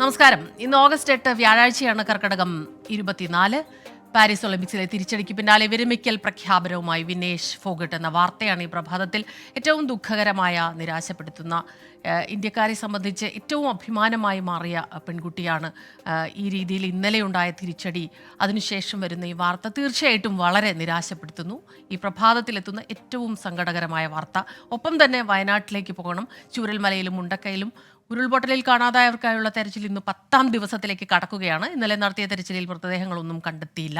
നമസ്കാരം. ഇന്ന് ഓഗസ്റ്റ് എട്ട് വ്യാഴാഴ്ചയാണ് കർക്കടകം ഇരുപത്തിനാല്. പാരീസ് ഒളിമ്പിക്സിലെ തിരിച്ചടിക്ക് പിന്നാലെ വിരമിക്കൽ പ്രഖ്യാപനവുമായി വിനേഷ് ഫോഗട്ട് എന്ന വാർത്തയാണ് ഈ പ്രഭാതത്തിൽ ഏറ്റവും ദുഃഖകരമായ നിരാശപ്പെടുത്തുന്ന ഇന്ത്യക്കാരെ സംബന്ധിച്ച് ഏറ്റവും അഭിമാനമായി മാറിയ പെൺകുട്ടിയാണ് ഈ രീതിയിൽ ഇന്നലെ ഉണ്ടായ തിരിച്ചടി. അതിനുശേഷം വരുന്ന ഈ വാർത്ത തീർച്ചയായിട്ടും വളരെ നിരാശപ്പെടുത്തുന്നു. ഈ പ്രഭാതത്തിലെത്തുന്ന ഏറ്റവും സങ്കടകരമായ വാർത്ത. ഒപ്പം തന്നെ വയനാട്ടിലേക്ക് പോകണം. ചൂരൽമലയിലും മുണ്ടക്കയിലും ഉരുൾപൊട്ടലിൽ കാണാതായവർക്കായുള്ള തെരച്ചിൽ ഇന്ന് പത്താം ദിവസത്തിലേക്ക് കടക്കുകയാണ്. ഇന്നലെ നടത്തിയ തെരച്ചിലിൽ മൃതദേഹങ്ങളൊന്നും കണ്ടെത്തിയില്ല.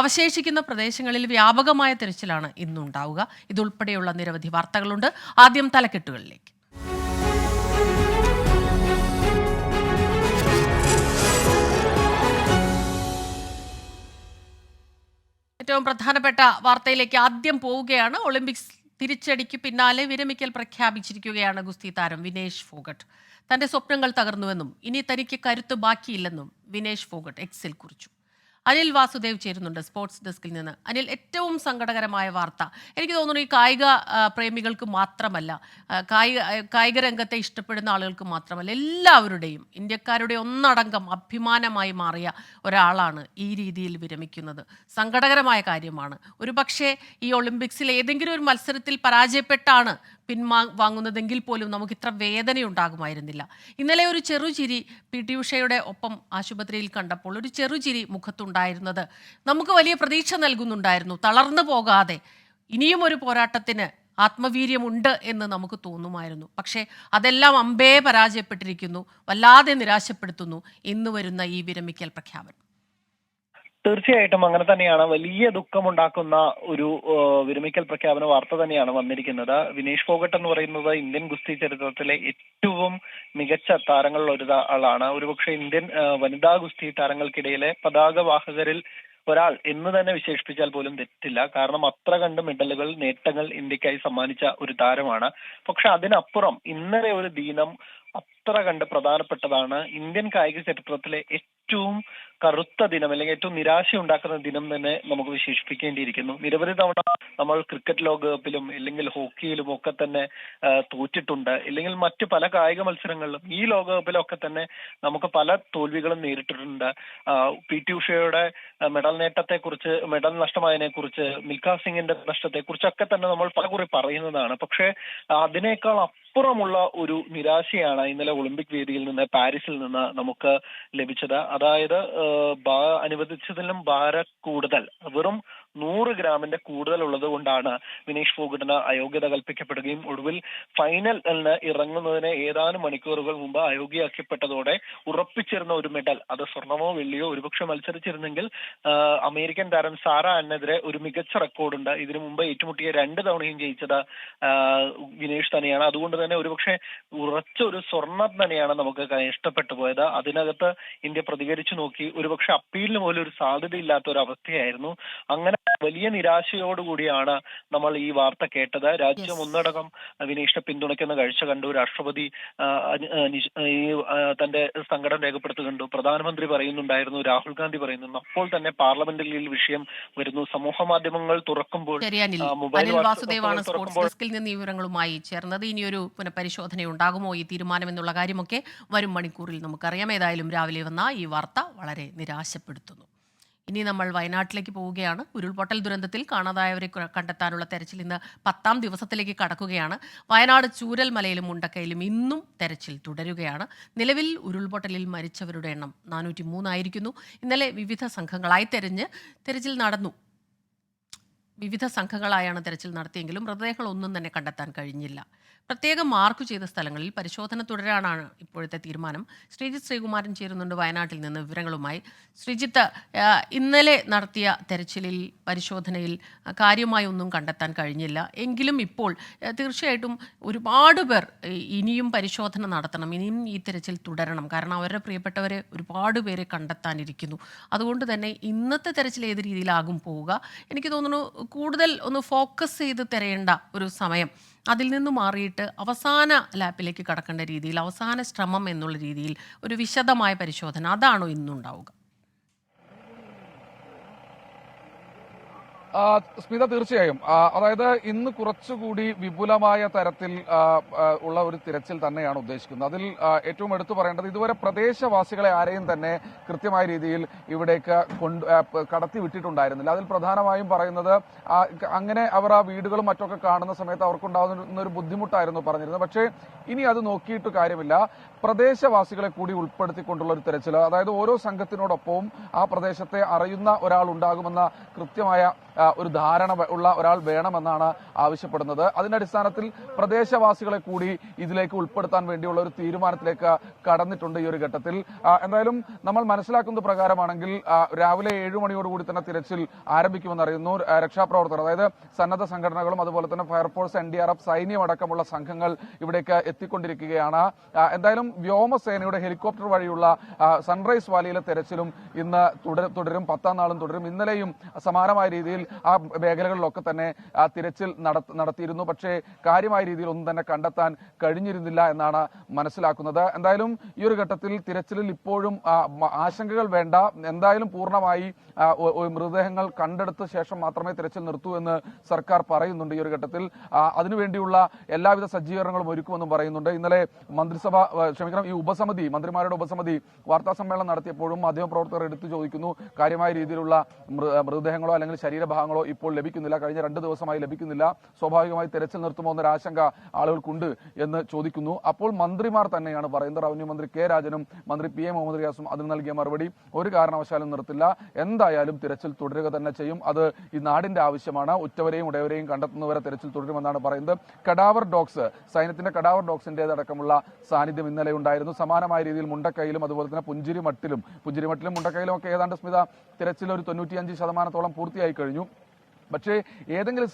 അവശേഷിക്കുന്ന പ്രദേശങ്ങളിൽ വ്യാപകമായ തെരച്ചിലാണ് ഇന്നുണ്ടാവുക. ഇതുൾപ്പെടെയുള്ള നിരവധി വാർത്തകളുണ്ട്. ആദ്യം തലക്കെട്ടുകളിലേക്ക്. ഏറ്റവും പ്രധാനപ്പെട്ട വാർത്തയിലേക്ക് ആദ്യം പോവുകയാണ്. ഒളിമ്പിക്സ് തിരിച്ചടിക്ക് പിന്നാലെ വിരമിക്കൽ പ്രഖ്യാപിച്ചിരിക്കുകയാണ് ഗുസ്തി താരം വിനേഷ് ഫോഗട്ട്. തന്റെ സ്വപ്നങ്ങൾ തകർന്നുവെന്നും ഇനി തനിക്ക് കരുത്ത് ബാക്കിയില്ലെന്നും വിനേഷ് ഫോഗട്ട് എക്സിൽ കുറിച്ചു. അനിൽ വാസുദേവ് ചേരുന്നുണ്ട് സ്പോർട്സ് ഡെസ്കിൽ നിന്ന്. അനിൽ ഏറ്റവും സങ്കടകരമായ വാർത്ത. എനിക്ക് തോന്നുന്നു ഈ കായിക പ്രേമികൾക്ക് മാത്രമല്ല കായിക കായിക രംഗത്തെ ഇഷ്ടപ്പെടുന്ന ആളുകൾക്ക് മാത്രമല്ല എല്ലാവരുടെയും ഇന്ത്യക്കാരുടെ ഒന്നടങ്കം അഭിമാനമായി മാറിയ ഒരാളാണ് ഈ രീതിയിൽ വിരമിക്കുന്നത്. സങ്കടകരമായ കാര്യമാണ്. ഒരു പക്ഷേ ഈ ഒളിമ്പിക്സിൽ ഏതെങ്കിലും ഒരു മത്സരത്തിൽ പരാജയപ്പെട്ടാണ് പിന്മാ വാങ്ങുന്നതെങ്കിൽ പോലും നമുക്ക് ഇത്ര വേദനയുണ്ടാകുമായിരുന്നില്ല. ഇന്നലെ ഒരു ചെറുചിരി പി ടി ഉഷയുടെ ഒപ്പം ആശുപത്രിയിൽ കണ്ടപ്പോൾ ഒരു ചെറുചിരി മുഖത്തുണ്ടായിരുന്നത് നമുക്ക് വലിയ പ്രതീക്ഷ നൽകുന്നുണ്ടായിരുന്നു. തളർന്നു പോകാതെ ഇനിയും ഒരു പോരാട്ടത്തിന് ആത്മവീര്യമുണ്ട് എന്ന് നമുക്ക് തോന്നുമായിരുന്നു. പക്ഷേ അതെല്ലാം അമ്പേ പരാജയപ്പെട്ടിരിക്കുന്നു. വല്ലാതെ നിരാശപ്പെടുത്തുന്നു. ഇന്ന് വരുന്ന ഈ വിരമിക്കൽ പ്രഖ്യാപനം. തീർച്ചയായിട്ടും അങ്ങനെ തന്നെയാണ്. വലിയ ദുഃഖമുണ്ടാക്കുന്ന ഒരു വിരമിക്കൽ പ്രഖ്യാപന വാർത്ത തന്നെയാണ് വന്നിരിക്കുന്നത്. വിനേഷ് ഫോഗട്ട് എന്ന് പറയുന്നത് ഇന്ത്യൻ ഗുസ്തി ചരിത്രത്തിലെ ഏറ്റവും മികച്ച താരങ്ങളിൽ ഒരു ആളാണ്. ഒരുപക്ഷെ ഇന്ത്യൻ വനിതാ ഗുസ്തി താരങ്ങൾക്കിടയിലെ പതാക വാഹകരിൽ ഒരാൾ എന്ന് തന്നെ വിശേഷിപ്പിച്ചാൽ പോലും തെറ്റില്ല. കാരണം അത്ര കണ്ട് മെഡലുകൾ നേട്ടങ്ങൾ ഇന്ത്യക്കായി സമ്മാനിച്ച ഒരു താരമാണ്. പക്ഷെ അതിനപ്പുറം ഇന്നലെ ഒരു ദിനം അത്ര കണ്ട് പ്രധാനപ്പെട്ടതാണ് ഇന്ത്യൻ കായിക ചരിത്രത്തിലെ ഏറ്റവും കറുത്ത ദിനം അല്ലെങ്കിൽ ഏറ്റവും നിരാശ ഉണ്ടാക്കുന്ന ദിനം തന്നെ നമുക്ക് വിശേഷിപ്പിക്കേണ്ടിയിരിക്കുന്നു. നിരവധി തവണ നമ്മൾ ക്രിക്കറ്റ് ലോകകപ്പിലും അല്ലെങ്കിൽ ഹോക്കിയിലും ഒക്കെ തന്നെ തോറ്റിട്ടുണ്ട്. അല്ലെങ്കിൽ മറ്റ് പല കായിക മത്സരങ്ങളിലും ഈ ലോകകപ്പിലും ഒക്കെ തന്നെ നമുക്ക് പല തോൽവികളും നേരിട്ടിട്ടുണ്ട്. പി ടി ഉഷയുടെ മെഡൽ നേട്ടത്തെ കുറിച്ച് മെഡൽ നഷ്ടമായതിനെ കുറിച്ച് മിൽഖ സിംഗിന്റെ നഷ്ടത്തെ കുറിച്ചൊക്കെ തന്നെ നമ്മൾ പല കുറി പറയുന്നതാണ്. പക്ഷേ അതിനേക്കാൾ അപ്പുറമുള്ള ഒരു നിരാശയാണ് ഇന്നലെ ഒളിമ്പിക് വേദിയിൽ നിന്ന് പാരീസിൽ നിന്ന് നമുക്ക് ലഭിച്ചത്. അതായത് അനുവദിച്ചതിലും ഭാര കൂടുതൽ. വെറും നൂറ് ഗ്രാമിന്റെ കൂടുതൽ ഉള്ളത് കൊണ്ടാണ് വിനേഷ് ഫോഗട്ടിന് അയോഗ്യത കൽപ്പിക്കപ്പെടുകയും ഒടുവിൽ ഫൈനലിന് ഇറങ്ങുന്നതിന് ഏതാനും മണിക്കൂറുകൾ മുമ്പ് അയോഗ്യയാക്കപ്പെട്ടതോടെ ഉറപ്പിച്ചിരുന്ന ഒരു മെഡൽ അത് സ്വർണമോ വെള്ളിയോ ഒരുപക്ഷെ മത്സരിച്ചിരുന്നെങ്കിൽ അമേരിക്കൻ താരം സാറ അന്നെതിരെ ഒരു മികച്ച റെക്കോർഡുണ്ട് ഇതിനു മുമ്പ് ഏറ്റുമുട്ടിയ രണ്ട് തവണയും ജയിച്ചത് വിനേഷ് തന്നെയാണ്. അതുകൊണ്ട് തന്നെ ഒരുപക്ഷെ ഉറച്ച ഒരു സ്വർണം തന്നെയാണ് നമുക്ക് ഇഷ്ടപ്പെട്ടു പോയത്. അതിനകത്ത് ഇന്ത്യ പ്രതികരിച്ചു നോക്കി ഒരുപക്ഷെ അപ്പീലിന് പോലും ഒരു സാധ്യതയില്ലാത്ത ഒരു അവസ്ഥയായിരുന്നു. അങ്ങനെ വലിയ നിരാശയോടുകൂടിയാണ് നമ്മൾ ഈ വാർത്ത കേട്ടത്. രാജ്യം. ഒന്നടങ്കം വിനീഷിനെ പിന്തുണയ്ക്കുന്ന കാഴ്ച കണ്ടു. രാഷ്ട്രപതി തന്റെ സങ്കടം രേഖപ്പെടുത്തുകണ്ടു പ്രധാനമന്ത്രി പറയുന്നുണ്ടായിരുന്നു രാഹുൽ ഗാന്ധി പറയുന്നു അപ്പോൾ തന്നെ പാർലമെന്റിൽ ഈ വിഷയം വരുന്നു. സമൂഹ മാധ്യമങ്ങൾ തുറക്കുമ്പോൾ മൊബൈൽ വാസുദേവാണ് സ്പോർട്സ് ഡെസ്കിൽ നിന്ന് വിവരങ്ങളുമായി ചേർന്നത്. ഇനിയൊരു പുനഃപരിശോധന ഉണ്ടാകുമോ? ഈ തീരുമാനം എന്നുള്ള കാര്യമൊക്കെ വരും മണിക്കൂറിൽ നമുക്കറിയാം. ഏതായാലും രാവിലെ വന്ന ഈ വാർത്ത വളരെ നിരാശപ്പെടുത്തുന്നു. ഇനി നമ്മൾ വയനാട്ടിലേക്ക് പോവുകയാണ്. ഉരുൾപൊട്ടൽ ദുരന്തത്തിൽ കാണാതായവരെ കണ്ടെത്താനുള്ള തെരച്ചിൽ ഇന്ന് പത്താം ദിവസത്തിലേക്ക് കടക്കുകയാണ്. വയനാട് ചൂരൽമലയിലും മുണ്ടക്കയിലും ഇന്നും തെരച്ചിൽ തുടരുകയാണ്. നിലവിൽ ഉരുൾപൊട്ടലിൽ മരിച്ചവരുടെ എണ്ണം നാനൂറ്റി മൂന്നായിരിക്കുന്നു ഇന്നലെ വിവിധ സംഘങ്ങളായി തെരഞ്ഞ് തെരച്ചിൽ നടന്നു. വിവിധ സംഘങ്ങളായാണ് തെരച്ചിൽ നടത്തിയെങ്കിലും മൃതദേഹങ്ങളൊന്നും തന്നെ കണ്ടെത്താൻ കഴിഞ്ഞില്ല. പ്രത്യേകം മാർക്ക് ചെയ്ത സ്ഥലങ്ങളിൽ പരിശോധന തുടരാനാണ് ഇപ്പോഴത്തെ തീരുമാനം. ശ്രീജിത്ത് ശ്രീകുമാരൻ ചേരുന്നുണ്ട് വയനാട്ടിൽ നിന്ന് വിവരങ്ങളുമായി. ശ്രീജിത്ത് ഇന്നലെ നടത്തിയ തെരച്ചിലിൽ പരിശോധനയിൽ കാര്യമായി ഒന്നും കണ്ടെത്താൻ കഴിഞ്ഞില്ല. എങ്കിലും ഇപ്പോൾ തീർച്ചയായിട്ടും ഒരുപാട് പേർ ഇനിയും പരിശോധന നടത്തണം. ഇനിയും ഈ തെരച്ചിൽ തുടരണം. കാരണം അവരുടെ പ്രിയപ്പെട്ടവരെ ഒരുപാട് പേരെ കണ്ടെത്താനിരിക്കുന്നു. അതുകൊണ്ട് തന്നെ ഇന്നത്തെ തെരച്ചിൽ ഏത് രീതിയിലാകും പോവുക? എനിക്ക് തോന്നുന്നു കൂടുതൽ ഒന്ന് ഫോക്കസ് ചെയ്ത് തിരയേണ്ട ഒരു സമയം അതിൽ നിന്ന് മാറിയിട്ട് അവസാന ലാപ്പിലേക്ക് കടക്കേണ്ട രീതിയിൽ അവസാന ശ്രമം എന്നുള്ള രീതിയിൽ ഒരു വിശദമായ പരിശോധന അതാണോ ഇന്നുണ്ടാവുക? സ്മിത തീർച്ചയായും. അതായത് ഇന്ന് കുറച്ചുകൂടി വിപുലമായ തരത്തിൽ ഉള്ള ഒരു തിരച്ചിൽ തന്നെയാണ് ഉദ്ദേശിക്കുന്നത്. അതിൽ ഏറ്റവും എടുത്തു പറയേണ്ടത് ഇതുവരെ പ്രദേശവാസികളെ ആരെയും തന്നെ കൃത്യമായ രീതിയിൽ ഇവിടേക്ക് കൊണ്ട് കടത്തി വിട്ടിട്ടുണ്ടായിരുന്നില്ല. അതിൽ പ്രധാനമായും പറയുന്നത് അങ്ങനെ അവർ ആ വീടുകളും മറ്റൊക്കെ കാണുന്ന സമയത്ത് അവർക്കുണ്ടാകുന്ന ഒരു ബുദ്ധിമുട്ടായിരുന്നു പറഞ്ഞിരുന്നത്. പക്ഷേ ഇനി അത് നോക്കിയിട്ട് കാര്യമില്ല. പ്രദേശവാസികളെ കൂടി ഉൾപ്പെടുത്തിക്കൊണ്ടുള്ള ഒരു തെരച്ചിൽ. അതായത് ഓരോ സംഘത്തിനോടൊപ്പവും ആ പ്രദേശത്തെ അറിയുന്ന ഒരാൾ ഉണ്ടാകുമെന്ന കൃത്യമായ ഒരു ധാരണ ഉള്ള ഒരാൾ വേണമെന്നാണ് ആവശ്യപ്പെടുന്നത്. അതിന്റെ അടിസ്ഥാനത്തിൽ പ്രദേശവാസികളെ കൂടി ഇതിലേക്ക് ഉൾപ്പെടുത്താൻ വേണ്ടിയുള്ള ഒരു തീരുമാനത്തിലേക്ക് കടന്നിട്ടുണ്ട് ഈ ഒരു ഘട്ടത്തിൽ. എന്തായാലും നമ്മൾ മനസ്സിലാക്കുന്നത് പ്രകാരമാണെങ്കിൽ രാവിലെ ഏഴു മണിയോടുകൂടി തന്നെ തിരച്ചിൽ ആരംഭിക്കുമെന്ന് അറിയുന്നു രക്ഷാപ്രവർത്തകർ. അതായത് സന്നദ്ധ സംഘടനകളും അതുപോലെ തന്നെ fire force N D R F സൈന്യം അടക്കമുള്ള സംഘങ്ങൾ ഇവിടേക്ക് എത്തിക്കൊണ്ടിരിക്കുകയാണ്. എന്തായാലും വ്യോമസേനയുടെ ഹെലികോപ്റ്റർ വഴിയുള്ള സൺറൈസ് വാലിയിലെ തെരച്ചിലും ഇന്ന് തുടരും. പത്താം നാളും തുടരും. ഇന്നലെയും സമാനമായ രീതിയിൽ ആ മേഖലകളിലൊക്കെ തന്നെ ആ തിരച്ചിൽ നടത്തിയിരുന്നു. പക്ഷേ കാര്യമായ രീതിയിൽ ഒന്നും തന്നെ കണ്ടെത്താൻ കഴിഞ്ഞിരുന്നില്ല എന്നാണ് മനസ്സിലാക്കുന്നത്. എന്തായാലും ഈ ഒരു ഘട്ടത്തിൽ തിരച്ചിലിൽ ഇപ്പോഴും ആശങ്കകൾ വേണ്ട. എന്തായാലും പൂർണമായി മൃതദേഹങ്ങൾ കണ്ടെടുത്ത ശേഷം മാത്രമേ തിരച്ചിൽ നിർത്തൂ എന്ന് സർക്കാർ പറയുന്നുണ്ട് ഈ ഒരു ഘട്ടത്തിൽ. അതിനുവേണ്ടിയുള്ള എല്ലാവിധ സജ്ജീകരണങ്ങളും ഒരുക്കുമെന്നും പറയുന്നുണ്ട്. ഇന്നലെ മന്ത്രിസഭ ക്ഷമിക്കണം. ഈ ഉപസമിതി മന്ത്രിമാരുടെ ഉപസമിതി വാർത്താ സമ്മേളനം നടത്തിയപ്പോഴും മാധ്യമപ്രവർത്തകർ എടുത്തു ചോദിക്കുന്നു കാര്യമായ രീതിയിലുള്ള മൃതദേഹങ്ങളോ അല്ലെങ്കിൽ ശരീരഭാഗങ്ങളോ ഇപ്പോൾ ലഭിക്കുന്നില്ല. കഴിഞ്ഞ രണ്ട് ദിവസമായി ലഭിക്കുന്നില്ല. സ്വാഭാവികമായി തെരച്ചിൽ നിർത്തുമോ എന്നൊരു ആശങ്ക ആളുകൾക്കുണ്ട് എന്ന് ചോദിക്കുന്നു. അപ്പോൾ മന്ത്രിമാർ തന്നെയാണ് പറയുന്നത്. റവന്യൂ മന്ത്രി കെ രാജനും മന്ത്രി പി എ മുഹമ്മദ് റിയാസും അതിന് നൽകിയ മറുപടി ഒരു കാരണവശാലും നിർത്തില്ല. എന്തായാലും തിരച്ചിൽ തുടരുക തന്നെ ചെയ്യും. അത് ഈ നാടിന്റെ ആവശ്യമാണ്. ഉറ്റവരെയും ഉടയവരെയും കണ്ടെത്തുന്നവരെ തിരച്ചിൽ തുടരുമെന്നാണ് പറയുന്നത്. കടാവർ ഡോഗ്സ് സൈന്യത്തിന്റെ കടാവർ ഡോഗ്സിന്റേതടക്കമുള്ള സാന്നിധ്യം ഇന്നലെ ഉണ്ടായിരുന്നു സമാനമായ രീതിയിൽ മുണ്ടക്കൈയിലും അതുപോലെ തന്നെ പുഞ്ചിരിമട്ടിലും. പുഞ്ചിരിമട്ടിലും മുണ്ടക്കൈയിലും ഒക്കെ ഏതാണ്ട് സ്മിത തിരച്ചിൽ ഒരു തൊണ്ണൂറ്റിയഞ്ച് ശതമാനത്തോളം പൂർത്തിയായി കഴിഞ്ഞു. പക്ഷേ ഏതെങ്കിലും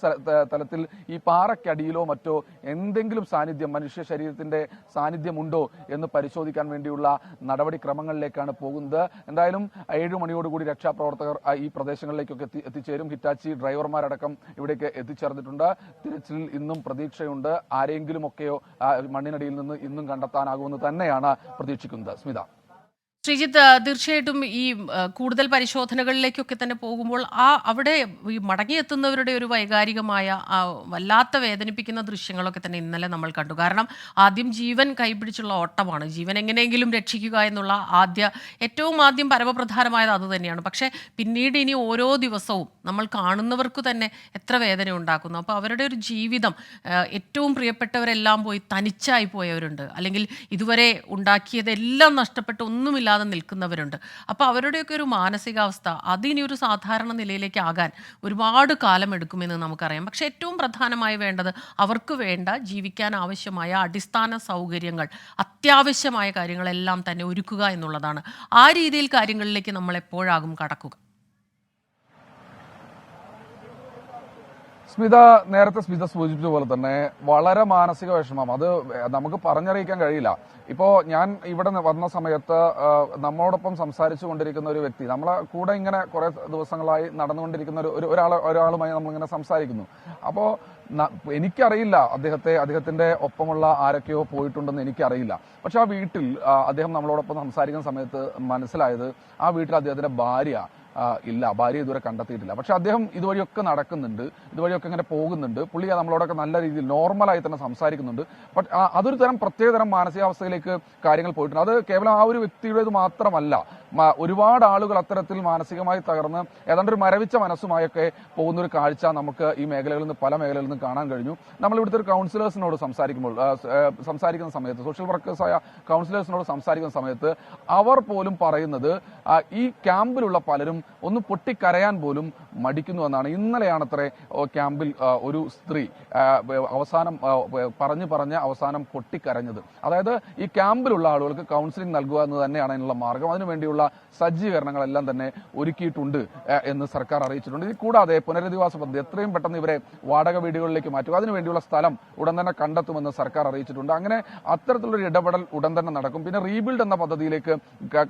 തലത്തിൽ ഈ പാറക്കടിയിലോ മറ്റോ എന്തെങ്കിലും സാന്നിധ്യം മനുഷ്യ ശരീരത്തിന്റെ സാന്നിധ്യമുണ്ടോ എന്ന് പരിശോധിക്കാൻ വേണ്ടിയുള്ള നടപടിക്രമങ്ങളിലേക്കാണ് പോകുന്നത്. എന്തായാലും ഏഴു മണിയോടുകൂടി രക്ഷാപ്രവർത്തകർ ഈ പ്രദേശങ്ങളിലേക്കൊക്കെ എത്തി എത്തിച്ചേരും. ഹിറ്റാച്ചി ഡ്രൈവർമാരടക്കം ഇവിടേക്ക് എത്തിച്ചേർന്നിട്ടുണ്ട്. തിരച്ചിലിൽ ഇന്നും പ്രതീക്ഷയുണ്ട്. ആരെങ്കിലുമൊക്കെയോ മണ്ണിനടിയിൽ നിന്ന് ഇന്നും കണ്ടെത്താനാകുമെന്ന് തന്നെയാണ് പ്രതീക്ഷിക്കുന്നത്. സ്മിത. ശ്രീജിത്ത് തീർച്ചയായിട്ടും ഈ കൂടുതൽ പരിശോധനകളിലേക്കൊക്കെ തന്നെ പോകുമ്പോൾ ആ അവിടെ ഈ മടങ്ങിയെത്തുന്നവരുടെ ഒരു വൈകാരികമായ ആ, വല്ലാത്ത വേദനിപ്പിക്കുന്ന ദൃശ്യങ്ങളൊക്കെ തന്നെ ഇന്നലെ നമ്മൾ കണ്ടു. കാരണം ആദ്യം ജീവൻ കൈപിടിച്ചുള്ള ഓട്ടമാണ്. ജീവൻ എങ്ങനെയെങ്കിലും രക്ഷിക്കുക എന്നുള്ള ആദ്യ ഏറ്റവും ആദ്യം പരമപ്രധാനമായത് അത് തന്നെയാണ്. പക്ഷേ പിന്നീട് ഇനി ഓരോ ദിവസവും നമ്മൾ കാണുന്നവർക്ക് തന്നെ എത്ര വേദന ഉണ്ടാക്കുന്നു. അപ്പോൾ അവരുടെ ഒരു ജീവിതം ഏറ്റവും പ്രിയപ്പെട്ടവരെല്ലാം പോയി തനിച്ചായി പോയവരുണ്ട്. അല്ലെങ്കിൽ ഇതുവരെ ഉണ്ടാക്കിയതെല്ലാം നഷ്ടപ്പെട്ട് ഒന്നുമില്ലാതെ നിൽക്കുന്നവരുണ്ട്. അപ്പോൾ അവരുടെയൊക്കെ ഒരു മാനസികാവസ്ഥ അതിനി ഒരു സാധാരണ നിലയിലേക്ക് ആകാൻ ഒരുപാട് കാലം എടുക്കുമെന്ന് നമുക്കറിയാം. പക്ഷേ ഏറ്റവും പ്രധാനമായി വേണ്ടത് അവർക്ക് വേണ്ട ജീവിക്കാൻ ആവശ്യമായ അടിസ്ഥാന സൗകര്യങ്ങൾ അത്യാവശ്യമായ കാര്യങ്ങളെല്ലാം തന്നെ ഒരുക്കുക എന്നുള്ളതാണ്. ആ രീതിയിൽ കാര്യങ്ങളിലേക്ക് നമ്മൾ എപ്പോഴാകും കടക്കുക. സ്മിത നേരത്തെ സ്മിത സൂചിപ്പിച്ച പോലെ തന്നെ വളരെ മാനസിക വിഷമം. അത് നമുക്ക് പറഞ്ഞറിയിക്കാൻ കഴിയില്ല. ഇപ്പോ ഞാൻ ഇവിടെ വന്ന സമയത്ത് നമ്മളോടൊപ്പം സംസാരിച്ചു കൊണ്ടിരിക്കുന്ന ഒരു വ്യക്തി നമ്മളെ കൂടെ ഇങ്ങനെ കുറെ ദിവസങ്ങളായി നടന്നുകൊണ്ടിരിക്കുന്ന ഒരു ഒരു- ഒരാൾ ഒരാളുമായി നമ്മളിങ്ങനെ സംസാരിക്കുന്നു. അപ്പോ എനിക്കറിയില്ല അദ്ദേഹത്തെ അദ്ദേഹത്തിന്റെ ഒപ്പമുള്ള ആരൊക്കെയോ പോയിട്ടുണ്ടെന്ന് എനിക്കറിയില്ല. പക്ഷെ ആ വീട്ടിൽ അദ്ദേഹം നമ്മളോടൊപ്പം സംസാരിക്കുന്ന സമയത്ത് മനസ്സിലായത് ആ വീട്ടിൽ അദ്ദേഹത്തിന്റെ ഭാര്യ ഇല്ല ഭാര്യ ഇതുവരെ കണ്ടെത്തിയിട്ടില്ല. പക്ഷെ അദ്ദേഹം ഇതുവഴിയൊക്കെ നടക്കുന്നുണ്ട് ഇതുവഴിയൊക്കെ ഇങ്ങനെ പോകുന്നുണ്ട്. പുള്ളി നമ്മളോടൊക്കെ നല്ല രീതിയിൽ നോർമലായി തന്നെ സംസാരിക്കുന്നുണ്ട്. ബട്ട് അതൊരു തരം പ്രത്യേകതരം മാനസികാവസ്ഥയിലേക്ക് കാര്യങ്ങൾ പോയിട്ടുണ്ട്. അത് കേവലം ആ ഒരു വ്യക്തിയുടേത് മാത്രമല്ല ഒരുപാട് ആളുകൾ അത്തരത്തിൽ മാനസികമായി തകർന്ന് ഏതാണ്ട് ഒരു മരവിച്ച മനസ്സുമായൊക്കെ പോകുന്ന ഒരു കാഴ്ച നമുക്ക് ഈ മേഖലകളിൽ നിന്ന് പല മേഖലകളിൽ നിന്ന് കാണാൻ കഴിഞ്ഞു. നമ്മൾ ഇവിടുത്തെ ഒരു കൗൺസിലേഴ്സിനോട് സംസാരിക്കുമ്പോൾ സംസാരിക്കുന്ന സമയത്ത് സോഷ്യൽ വർക്കേഴ്സായ കൗൺസിലേഴ്സിനോട് സംസാരിക്കുന്ന സമയത്ത് അവർ പോലും പറയുന്നത് ഈ ക്യാമ്പിലുള്ള പലരും ഒന്ന് പൊട്ടിക്കരയാൻ പോലും മടിക്കുന്നു എന്നാണ്. ഇന്നലെയാണത്രേ ഓ, ക്യാമ്പിൽ ഒരു സ്ത്രീ അവസാനം പറഞ്ഞു പറഞ്ഞ് അവസാനം പൊട്ടിക്കരഞ്ഞത്. അതായത് ഈ ക്യാമ്പിലുള്ള ആളുകൾക്ക് കൗൺസിലിംഗ് നൽകുക എന്ന് തന്നെയാണ് അതിനുള്ള മാർഗം. അതിനുവേണ്ടിയുള്ള സജ്ജീകരണങ്ങളെല്ലാം തന്നെ ഒരുക്കിയിട്ടുണ്ട് എന്ന് സർക്കാർ അറിയിച്ചിട്ടുണ്ട്. ഇത് കൂടാതെ പുനരധിവാസ പദ്ധതി എത്രയും പെട്ടെന്ന് ഇവരെ വാടക വീടുകളിലേക്ക് മാറ്റുക. അതിനുവേണ്ടിയുള്ള സ്ഥലം ഉടൻ തന്നെ കണ്ടെത്തുമെന്ന് സർക്കാർ അറിയിച്ചിട്ടുണ്ട്. അങ്ങനെ അത്തരത്തിലൊരു ഇടപെടൽ ഉടൻ തന്നെ നടക്കും. പിന്നെ റീബിൽഡ് എന്ന പദ്ധതിയിലേക്ക്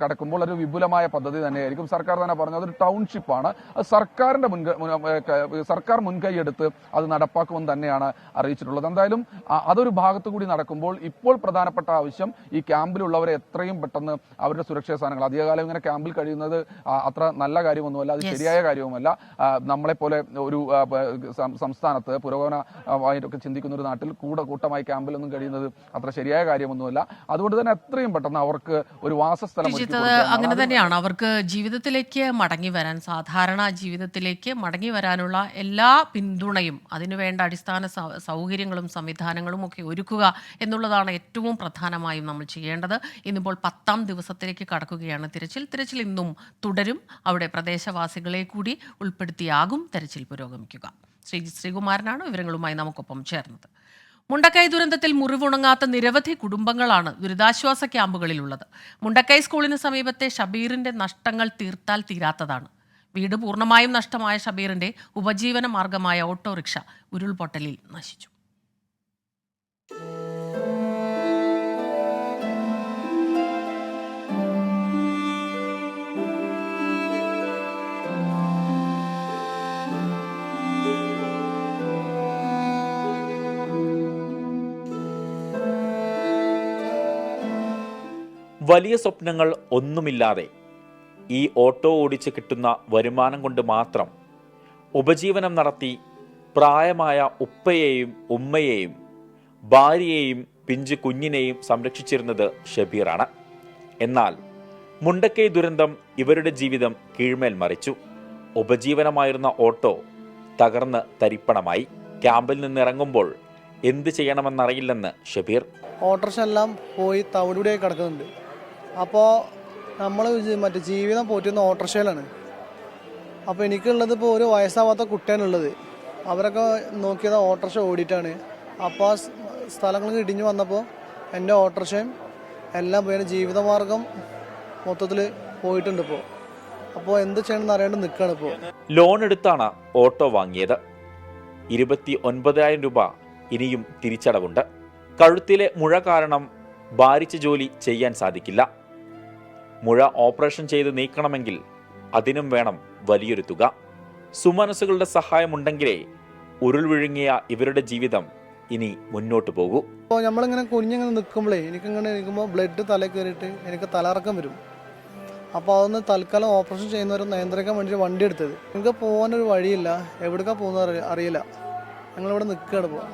കടക്കുമ്പോൾ ഒരു വിപുലമായ പദ്ധതി തന്നെയായിരിക്കും. സർക്കാർ തന്നെ പറഞ്ഞു അതൊരു ടൗൺഷിപ്പാണ്. അത് സർക്കാരിന്റെ മുൻകൈ മുൻ- സർക്കാർ മുൻകൈയെടുത്ത് അത് നടപ്പാക്കുമെന്ന് തന്നെയാണ് അറിയിച്ചിട്ടുള്ളത്. എന്തായാലും അതൊരു ഭാഗത്തു കൂടി നടക്കുമ്പോൾ ഇപ്പോൾ പ്രധാനപ്പെട്ട ആവശ്യം ഈ ക്യാമ്പിലുള്ളവരെ എത്രയും പെട്ടെന്ന് അവരുടെ സുരക്ഷാ സാധനങ്ങൾ അധികകാലം ഇങ്ങനെ ക്യാമ്പിൽ കഴിയുന്നത് അത്ര നല്ല കാര്യമൊന്നുമല്ല അത് ശരിയായ കാര്യവുമല്ല. നമ്മളെപ്പോലെ ഒരു സംസ്ഥാനത്ത് പുരോഗമനമായിട്ടൊക്കെ ചിന്തിക്കുന്ന ഒരു നാട്ടിൽ കൂടെ കൂട്ടമായി ക്യാമ്പിലൊന്നും കഴിയുന്നത് അത്ര ശരിയായ കാര്യമൊന്നുമല്ല. അതുകൊണ്ട് തന്നെ എത്രയും പെട്ടെന്ന് അവർക്ക് ഒരു വാസസ്ഥലം അങ്ങനെ തന്നെയാണ്. അവർക്ക് ജീവിതത്തിലേക്ക് മടങ്ങി വരാൻ സാധാരണ ജീവിതത്തിലേക്ക് മടങ്ങി വരാനുള്ള എല്ലാ പിന്തുണയും അതിനുവേണ്ട അടിസ്ഥാന സൗകര്യങ്ങളും സംവിധാനങ്ങളും ഒക്കെ ഒരുക്കുക എന്നുള്ളതാണ് ഏറ്റവും പ്രധാനമായും നമ്മൾ ചെയ്യേണ്ടത്. ഇന്നിപ്പോൾ പത്താം ദിവസത്തിലേക്ക് കടക്കുകയാണ് തിരച്ചിൽ. തിരച്ചിൽ ഇന്നും തുടരും. അവിടെ പ്രദേശവാസികളെ കൂടി ഉൾപ്പെടുത്തിയാകും തെരച്ചിൽ പുരോഗമിക്കുക. ശ്രീജിത്ത് ശ്രീകുമാരനാണ് വിവരങ്ങളുമായി നമുക്കൊപ്പം ചേർന്നത്. മുണ്ടക്കൈ ദുരന്തത്തിൽ മുറിവുണങ്ങാത്ത നിരവധി കുടുംബങ്ങളാണ് ദുരിതാശ്വാസ ക്യാമ്പുകളിലുള്ളത്. മുണ്ടക്കൈ സ്കൂളിന് സമീപത്തെ ഷബീറിന്റെ നഷ്ടങ്ങൾ തീർത്താൽ തീരാത്തതാണ്. വീട് പൂർണമായും നഷ്ടമായ ഷബീറിന്റെ ഉപജീവന മാർഗമായ ഓട്ടോറിക്ഷ ഉരുൾപൊട്ടലിൽ നശിച്ചു. വലിയ സ്വപ്നങ്ങൾ ഒന്നുമില്ലാതെ ഈ ഓട്ടോ ഓടിച്ച് കിട്ടുന്ന വരുമാനം കൊണ്ട് മാത്രം ഉപജീവനം നടത്തി പ്രായമായ ഉപ്പയെയും ഉമ്മയെയും ഭാര്യയെയും പിഞ്ചു കുഞ്ഞിനെയും സംരക്ഷിച്ചിരുന്നത് ഷബീറാണ്. എന്നാൽ മുണ്ടക്കൈ ദുരന്തം ഇവരുടെ ജീവിതം കീഴ്മേൽ മറിച്ചു. ഉപജീവനമായിരുന്ന ഓട്ടോ തകർന്ന് തരിപ്പണമായി. ക്യാമ്പിൽ നിന്നിറങ്ങുമ്പോൾ എന്ത് ചെയ്യണമെന്നറിയില്ലെന്ന് ഷബീർ. ഓട്ടോറിക്ഷ എല്ലാം പോയി തവിടുപടിയായി കിടക്കുന്നുണ്ട്. അപ്പോൾ നമ്മൾ മറ്റേ ജീവിതം പോറ്റുന്ന ഓട്ടോറിക്ഷയിലാണ്. അപ്പോൾ എനിക്കുള്ളത് ഇപ്പോൾ ഒരു വയസ്സാവാത്ത കുട്ടിയാണുള്ളത്. അവരൊക്കെ നോക്കിയത് ഓട്ടോറിക്ഷ ഓടിയിട്ടാണ്. അപ്പോൾ ആ സ്ഥലങ്ങൾ ഇടിഞ്ഞു വന്നപ്പോൾ എന്റെ ഓട്ടോറിക്ഷയും എല്ലാം പോയി. എന്റെ ജീവിതമാർഗം മൊത്തത്തിൽ പോയിട്ടുണ്ട് ഇപ്പോൾ അപ്പോൾ എന്ത് ചെയ്യണമെന്ന് അറിയാണ്ട് നിൽക്കുകയാണ് ഇപ്പോൾ ലോൺ എടുത്താണ് ഓട്ടോ വാങ്ങിയത്. ഇരുപത്തി ഒൻപതിനായിരം രൂപ ഇനിയും തിരിച്ചടവുണ്ട്. കഴുത്തിലെ മുഴ കാരണം ഭാരിച്ച ജോലി ചെയ്യാൻ സാധിക്കില്ല. മുഴ ഓപ്പറേഷൻ ചെയ്ത് നീക്കണമെങ്കിൽ അതിനും വേണം വലിയൊരു തുക. സുമനസ്സുകളുടെ സഹായമുണ്ടെങ്കിലേ ഉരുൾ വിഴുങ്ങിയ ഇവരുടെ ജീവിതം ഇനി മുന്നോട്ട് പോകൂ. അപ്പോൾ നമ്മളിങ്ങനെ കുഞ്ഞിങ്ങനെ നിൽക്കുമ്പോഴേ എനിക്കിങ്ങനെ നിൽക്കുമ്പോൾ ബ്ലഡ് തലയിൽ കയറിയിട്ട് എനിക്ക് തലറക്കം വരും. അപ്പോൾ അതൊന്ന് തൽക്കാലം ഓപ്പറേഷൻ ചെയ്യുന്നവരെ നിയന്ത്രിക്കാൻ വേണ്ടി വണ്ടി എടുത്തത്. എനിക്ക് പോകാനൊരു വഴിയില്ല. എവിടേക്കാണ് പോകുന്നത് അറി അറിയില്ല. ഞങ്ങളിവിടെ നിൽക്കുകയാണ് പോകാൻ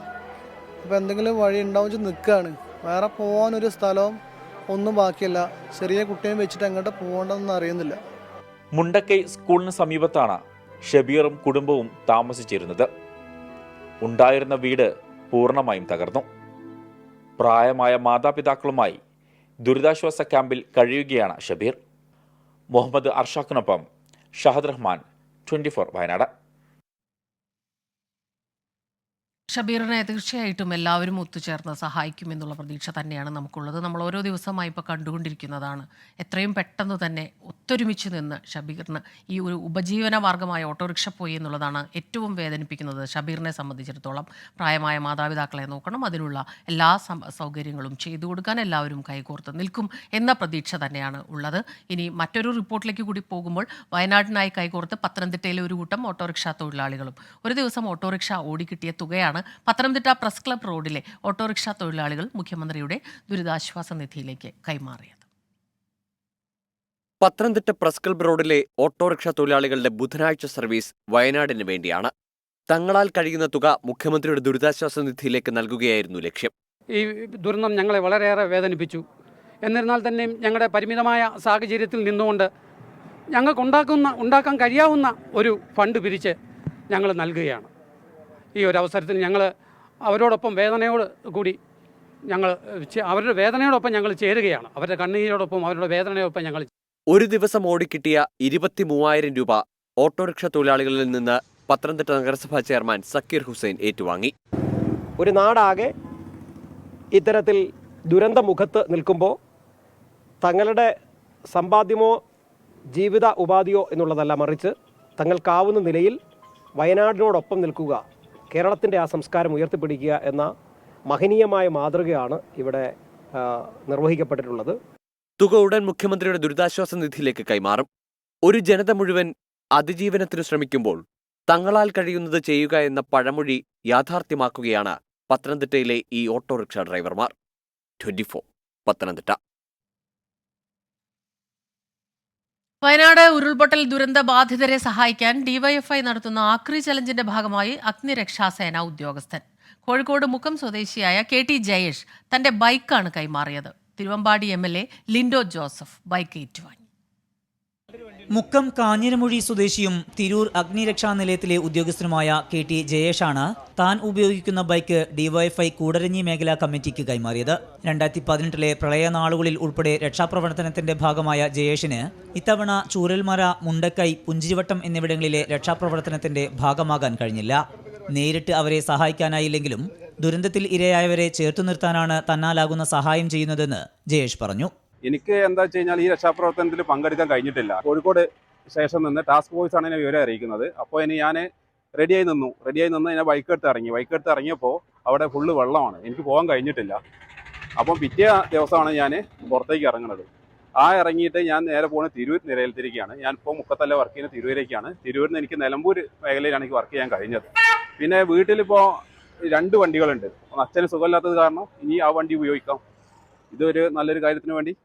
അപ്പോൾ എന്തെങ്കിലും വഴി ഉണ്ടാവും വെച്ച് നിൽക്കുകയാണ് വേറെ പോകാനൊരു സ്ഥലവും ഒന്നും ബാക്കിയല്ല. ചെറിയ കുട്ടിയെ വെച്ചിട്ട് അങ്ങോട്ട് പോകേണ്ടതെന്ന് അറിയുന്നില്ല. മുണ്ടക്കൈ സ്കൂളിന് സമീപത്താണ് ഷബീറും കുടുംബവും താമസിച്ചിരുന്നത്. ഉണ്ടായിരുന്ന വീട് പൂർണമായും തകർന്നു. പ്രായമായ മാതാപിതാക്കളുമായി ദുരിതാശ്വാസ ക്യാമ്പിൽ കഴിയുകയാണ് ഷബീർ. മുഹമ്മദ് അർഷാഖിനൊപ്പം ഷഹദ് റഹ്മാൻ ട്വന്റി ഫോർ വയനാട്. ഷബീറിനെ തീർച്ചയായിട്ടും എല്ലാവരും ഒത്തുചേർന്ന് സഹായിക്കുമെന്നുള്ള പ്രതീക്ഷ തന്നെയാണ് നമുക്കുള്ളത്. നമ്മൾ ഓരോ ദിവസമായി ഇപ്പോൾ കണ്ടുകൊണ്ടിരിക്കുന്നതാണ്. എത്രയും പെട്ടെന്ന് തന്നെ ഒത്തൊരുമിച്ച് നിന്ന് ഷബീറിന് ഈ ഒരു ഉപജീവന മാർഗമായ ഓട്ടോറിക്ഷ പോയി എന്നുള്ളതാണ് ഏറ്റവും വേദനിപ്പിക്കുന്നത് ഷബീറിനെ സംബന്ധിച്ചിടത്തോളം. പ്രായമായ മാതാപിതാക്കളെ നോക്കണം അതിനുള്ള എല്ലാ സൗകര്യങ്ങളും ചെയ്തു കൊടുക്കാൻ എല്ലാവരും കൈകോർത്ത് നിൽക്കും എന്ന പ്രതീക്ഷ തന്നെയാണ് ഉള്ളത്. ഇനി മറ്റൊരു റിപ്പോർട്ടിലേക്ക് കൂടി പോകുമ്പോൾ വയനാടിനായി കൈകോർത്ത് പത്തനംതിട്ടയിലെ ഒരു കൂട്ടം ഓട്ടോറിക്ഷ തൊഴിലാളികളും. ഒരു ദിവസം ഓട്ടോറിക്ഷ ഓടിക്കിട്ടിയ തുകയാണ് പത്തനംതിട്ട പ്രസ് ക്ലബ് റോഡിലെ ഓട്ടോറിക്ഷ തൊഴിലാളികൾ മുഖ്യമന്ത്രിയുടെ ദുരിതാശ്വാസ നിധിയിലേക്ക് കൈമാറിയത്. പത്തനംതിട്ട പ്രസ് ക്ലബ് റോഡിലെ ഓട്ടോറിക്ഷ തൊഴിലാളികളുടെ ബുധനാഴ്ച സർവീസ് വയനാടിന് വേണ്ടിയാണ്. തങ്ങളാൽ കഴിയുന്ന തുക മുഖ്യമന്ത്രിയുടെ ദുരിതാശ്വാസ നിധിയിലേക്ക് നൽകുകയായിരുന്നു ലക്ഷ്യം. ഈ ദുരന്തം ഞങ്ങളെ വളരെയേറെ വേദനിപ്പിച്ചു. എന്നിരുന്നാൽ തന്നെയും ഞങ്ങളുടെ പരിമിതമായ സാഹചര്യത്തിൽ നിന്നുകൊണ്ട് ഞങ്ങൾക്ക് ഉണ്ടാക്കുന്ന ഉണ്ടാക്കാൻ കഴിയാവുന്ന ഒരു ഫണ്ട് പിരിച്ച് ഞങ്ങൾ നൽകുകയാണ്. ഈ ഒരു അവസരത്തിൽ ഞങ്ങൾ അവരോടൊപ്പം വേദനയോട് കൂടി ഞങ്ങൾ അവരുടെ വേദനയോടൊപ്പം ഞങ്ങൾ ചേരുകയാണ്. അവരുടെ കണ്ണീരോടൊപ്പം അവരുടെ വേദനയോടൊപ്പം ഞങ്ങൾ ഒരു ദിവസം ഓടിക്കിട്ടിയ ഇരുപത്തി മൂവായിരം രൂപ ഓട്ടോറിക്ഷ തൊഴിലാളികളിൽ നിന്ന് പത്തനംതിട്ട നഗരസഭാ ചെയർമാൻ സക്കീർ ഹുസൈൻ ഏറ്റുവാങ്ങി. ഒരു നാടാകെ ഇത്തരത്തിൽ ദുരന്തമുഖത്ത് നിൽക്കുമ്പോൾ തങ്ങളുടെ സമ്പാദ്യമോ ജീവിത ഉപാധിയോ എന്നുള്ളതല്ല മറിച്ച് തങ്ങൾക്കാവുന്ന നിലയിൽ വയനാടിനോടൊപ്പം നിൽക്കുക കേരളത്തിന്റെ ആ സംസ്കാരം ഉയർത്തിപ്പിടിക്കുക എന്ന മഹനീയമായ മാതൃകയാണ് ഇവിടെ നിർവഹിക്കപ്പെട്ടിട്ടുള്ളത്. തുക ഉടൻ മുഖ്യമന്ത്രിയുടെ ദുരിതാശ്വാസ നിധിയിലേക്ക് കൈമാറും. ഒരു ജനത മുഴുവൻ അതിജീവനത്തിനു ശ്രമിക്കുമ്പോൾ തങ്ങളാൽ കഴിയുന്നത് ചെയ്യുക എന്ന പഴമൊഴി യാഥാർത്ഥ്യമാക്കുകയാണ് പത്തനംതിട്ടയിലെ ഈ ഓട്ടോറിക്ഷ ഡ്രൈവർമാർ. Twenty four Pathanamthitta. വയനാട് ഉരുൾപൊട്ടൽ ദുരന്ത ബാധിതരെ സഹായിക്കാൻ ഡിവൈഎഫ്ഐ നടത്തുന്ന ആക്രി ചലഞ്ചിന്റെ ഭാഗമായി അഗ്നിരക്ഷാസേന ഉദ്യോഗസ്ഥൻ. കോഴിക്കോട് മുക്കം സ്വദേശിയായ കെ ടി ജയേഷ് തന്റെ ബൈക്കാണ് കൈമാറിയത്. Thiruvambady M L A Lindo Joseph bike ഏറ്റുവാങ്ങി മുക്കം കാഞ്ഞിരമൊഴി സ്വദേശിയും തിരൂർ അഗ്നിരക്ഷാ നിലയത്തിലെ ഉദ്യോഗസ്ഥനുമായ കെ ടി ജയേഷാണ് താൻ ഉപയോഗിക്കുന്ന ബൈക്ക് ഡിവൈഎഫ്ഐ കൂടരഞ്ഞി മേഖലാ കമ്മിറ്റിക്ക് കൈമാറിയത്. രണ്ടായിരത്തി പതിനെട്ടിലെ പ്രളയ നാളുകളിൽ ഉൾപ്പെടെ രക്ഷാപ്രവർത്തനത്തിന്റെ ഭാഗമായ ജയേഷിന് ഇത്തവണ ചൂരൽമര മുണ്ടക്കൈ പുഞ്ചിരിവട്ടം എന്നിവിടങ്ങളിലെ രക്ഷാപ്രവർത്തനത്തിന്റെ ഭാഗമാകാൻ കഴിഞ്ഞില്ല. നേരിട്ട് അവരെ സഹായിക്കാനായില്ലെങ്കിലും ദുരന്തത്തിൽ ഇരയായവരെ ചേർത്തു നിർത്താനാണ് തന്നാലാകുന്ന സഹായം ചെയ്യുന്നതെന്ന് ജയേഷ് പറഞ്ഞു. എനിക്ക് എന്താ കഴിഞ്ഞാൽ ഈ രക്ഷാപ്രവർത്തനത്തിൽ പങ്കെടുക്കാൻ കഴിഞ്ഞിട്ടില്ല. കോഴിക്കോട് സ്റ്റേഷൻ നിന്ന് ടാസ്ക് ഫോഴ്സ് ആണ് എന്നെ വിവരം അറിയിക്കുന്നത്. അപ്പോൾ ഇനി ഞാൻ റെഡിയായി നിന്നു. റെഡിയായി നിന്ന് ഞാൻ ബൈക്ക് എടുത്ത് ഇറങ്ങി. ബൈക്ക് എടുത്ത് ഇറങ്ങിയപ്പോൾ അവിടെ ഫുള്ള് വെള്ളമാണ്. എനിക്ക് പോകാൻ കഴിഞ്ഞിട്ടില്ല. അപ്പം പിറ്റേ ദിവസമാണ് ഞാൻ പുറത്തേക്ക് ഇറങ്ങുന്നത്. ആ ഇറങ്ങിയിട്ട് ഞാൻ നേരെ പോകുന്നത് തിരൂർ നിലയിലത്തിരിക്കുകയാണ് ഞാൻ ഇപ്പോൾ മുക്കത്തല്ല വർക്ക് ചെയ്യുന്ന തിരൂരേക്കാണ് തിരൂരിൽ നിന്ന് എനിക്ക് നിലമ്പൂർ മേഖലയിലാണ് എനിക്ക് വർക്ക് ചെയ്യാൻ കഴിഞ്ഞത്. പിന്നെ വീട്ടിലിപ്പോൾ രണ്ട് വണ്ടികളുണ്ട്. അച്ഛന് സുഖമില്ലാത്തത് കാരണം ഇനി ആ വണ്ടി ഉപയോഗിക്കാം. ഇതൊരു നല്ലൊരു കാര്യത്തിന് വേണ്ടി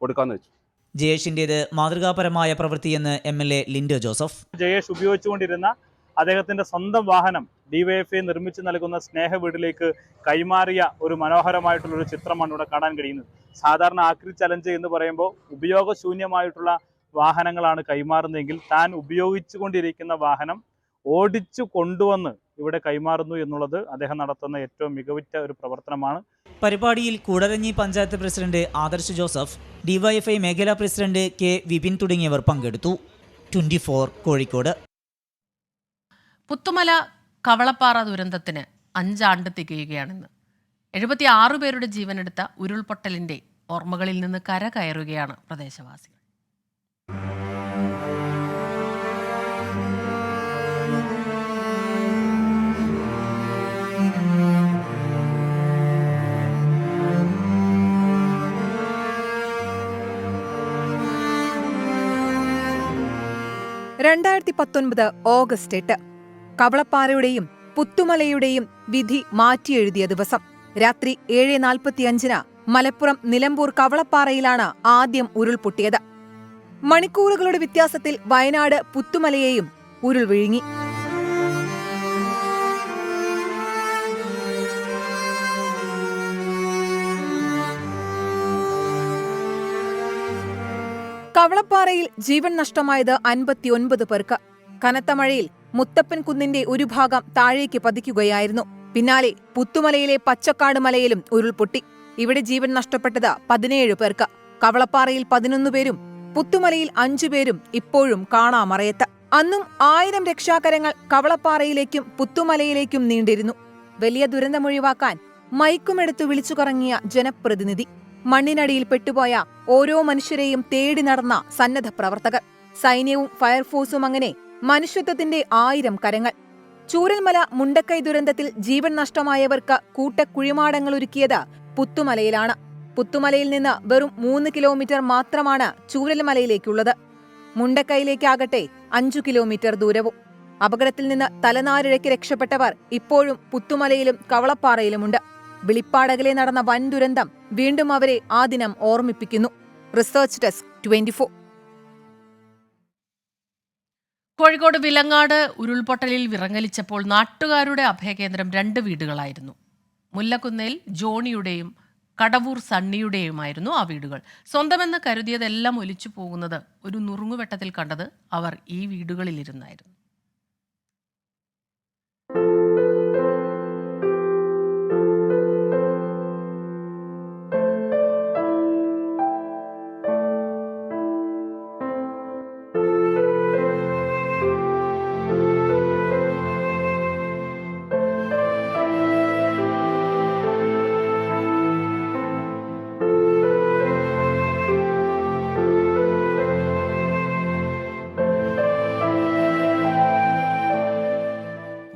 കൊടുക്കാന്ന് വെച്ചു. ജയേഷിന്റേത് മാതൃകാപരമായ പ്രവൃത്തിയെന്ന് M L A Lindo Joseph. Jayesh ഉപയോഗിച്ചുകൊണ്ടിരുന്ന അദ്ദേഹത്തിന്റെ സ്വന്തം വാഹനം ഡിവൈഎഫ്ഐ നിർമ്മിച്ചു നൽകുന്ന സ്നേഹ വീട്ടിലേക്ക് കൈമാറിയ ഒരു മനോഹരമായിട്ടുള്ള ഒരു ചിത്രമാണ് ഇവിടെ കാണാൻ കഴിയുന്നത്. സാധാരണ ആക്രി ചലഞ്ച് എന്ന് പറയുമ്പോൾ ഉപയോഗശൂന്യമായിട്ടുള്ള വാഹനങ്ങളാണ് കൈമാറുന്നതെങ്കിൽ താൻ ഉപയോഗിച്ചുകൊണ്ടിരിക്കുന്ന വാഹനം ഓടിച്ചു കൊണ്ടുവന്ന് ഇവിടെ കൈമാറുന്നു എന്നുള്ളത് അദ്ദേഹം നടത്തുന്ന ഏറ്റവും മികവുറ്റ ഒരു പ്രവർത്തനമാണ്. പരിപാടിയിൽ കൂടരഞ്ഞി പഞ്ചായത്ത് പ്രസിഡന്റ് ആദർശ് ജോസഫ് ഡിവൈഎഫ്ഐ മേഖലാ പ്രസിഡന്റ് കെ വിപിൻ തുടങ്ങിയവർ പങ്കെടുത്തു. ട്വന്റി കോഴിക്കോട്. പുത്തുമല കവളപ്പാറ ദുരന്തത്തിന് അഞ്ചാണ്ട് തികയുകയാണെന്ന്. എഴുപത്തി ആറ് പേരുടെ ജീവനെടുത്ത ഉരുൾപൊട്ടലിന്റെ ഓർമ്മകളിൽ നിന്ന് കരകയറുകയാണ് പ്രദേശവാസികൾ. രണ്ടായിരത്തി പത്തൊൻപത് ഓഗസ്റ്റ് എട്ട് കവളപ്പാറയുടെയും പുത്തുമലയുടെയും വിധി മാറ്റിയെഴുതിയ ദിവസം. രാത്രി ഏഴ് നാൽപ്പത്തിയഞ്ചിന് മലപ്പുറം നിലമ്പൂർ കവളപ്പാറയിലാണ് ആദ്യം ഉരുൾപൊട്ടിയത്. മണിക്കൂറുകളുടെ വ്യത്യാസത്തിൽ വയനാട് പുത്തുമലയെയും ഉരുൾ വിഴുങ്ങി കവളപ്പാറയിൽ ജീവൻ നഷ്ടമായത് അൻപത്തിയൊൻപത് പേർക്ക്. കനത്ത മഴയിൽ മുത്തപ്പൻ കുന്നിന്റെ ഒരു ഭാഗം താഴേക്ക് പതിക്കുകയായിരുന്നു. പിന്നാലെ പുത്തുമലയിലെ പച്ചക്കാട് മലയിലും ഉരുൾപൊട്ടി. ഇവിടെ ജീവൻ നഷ്ടപ്പെട്ടത് പതിനേഴ് പേർക്ക്. കവളപ്പാറയിൽ പതിനൊന്ന് പേരും പുത്തുമലയിൽ അഞ്ചുപേരും ഇപ്പോഴും കാണാമറയത്ത്. അന്നും ആയിരം രക്ഷാകരങ്ങൾ കവളപ്പാറയിലേക്കും പുത്തുമലയിലേക്കും നീണ്ടിരുന്നു. വലിയ ദുരന്തമൊഴിവാക്കാൻ മൈക്കുമെടുത്തു വിളിച്ചുകറങ്ങിയ ജനപ്രതിനിധി. മണ്ണിനടിയിൽ പെട്ടുപോയ ഓരോ മനുഷ്യരെയും തേടി നടന്ന സന്നദ്ധ പ്രവർത്തകർ. സൈന്യവും ഫയർഫോഴ്സും അങ്ങനെ മനുഷ്യത്വത്തിന്റെ ആയിരം കരങ്ങൾ. ചൂരൽമല മുണ്ടക്കൈ ദുരന്തത്തിൽ ജീവൻ നഷ്ടമായവർക്ക് കൂട്ടക്കുഴിമാടങ്ങൾ ഒരുക്കിയത് പുത്തുമലയിലാണ്. പുത്തുമലയിൽ നിന്ന് വെറും മൂന്ന് കിലോമീറ്റർ മാത്രമാണ് ചൂരൽമലയിലേക്കുള്ളത്. മുണ്ടക്കൈയിലേക്കാകട്ടെ അഞ്ചു കിലോമീറ്റർ ദൂരവും. അപകടത്തിൽ നിന്ന് തലനാരിഴയ്ക്ക് രക്ഷപ്പെട്ടവർ ഇപ്പോഴും പുത്തുമലയിലും കവളപ്പാറയിലുമുണ്ട്. വിളിപ്പാടകലെ നടന്ന വൻ ദുരന്തം വീണ്ടും അവരെ ആ ദിനം ഓർമ്മിപ്പിക്കുന്നു. Research desk twenty Kozhikode Vilangad ഉരുൾപൊട്ടലിൽ വിറങ്ങലിച്ചപ്പോൾ നാട്ടുകാരുടെ അഭയകേന്ദ്രം രണ്ട് വീടുകളായിരുന്നു. മുല്ലക്കുന്നേൽ ജോണിയുടെയും കടവൂർ സണ്ണിയുടെയുമായിരുന്നു ആ വീടുകൾ. സ്വന്തമെന്ന് കരുതിയതെല്ലാം ഒലിച്ചു പോകുന്നത് ഒരു നുറുങ്ങുവെട്ടത്തിൽ കണ്ടത് അവർ ഈ വീടുകളിലിരുന്നായിരുന്നു.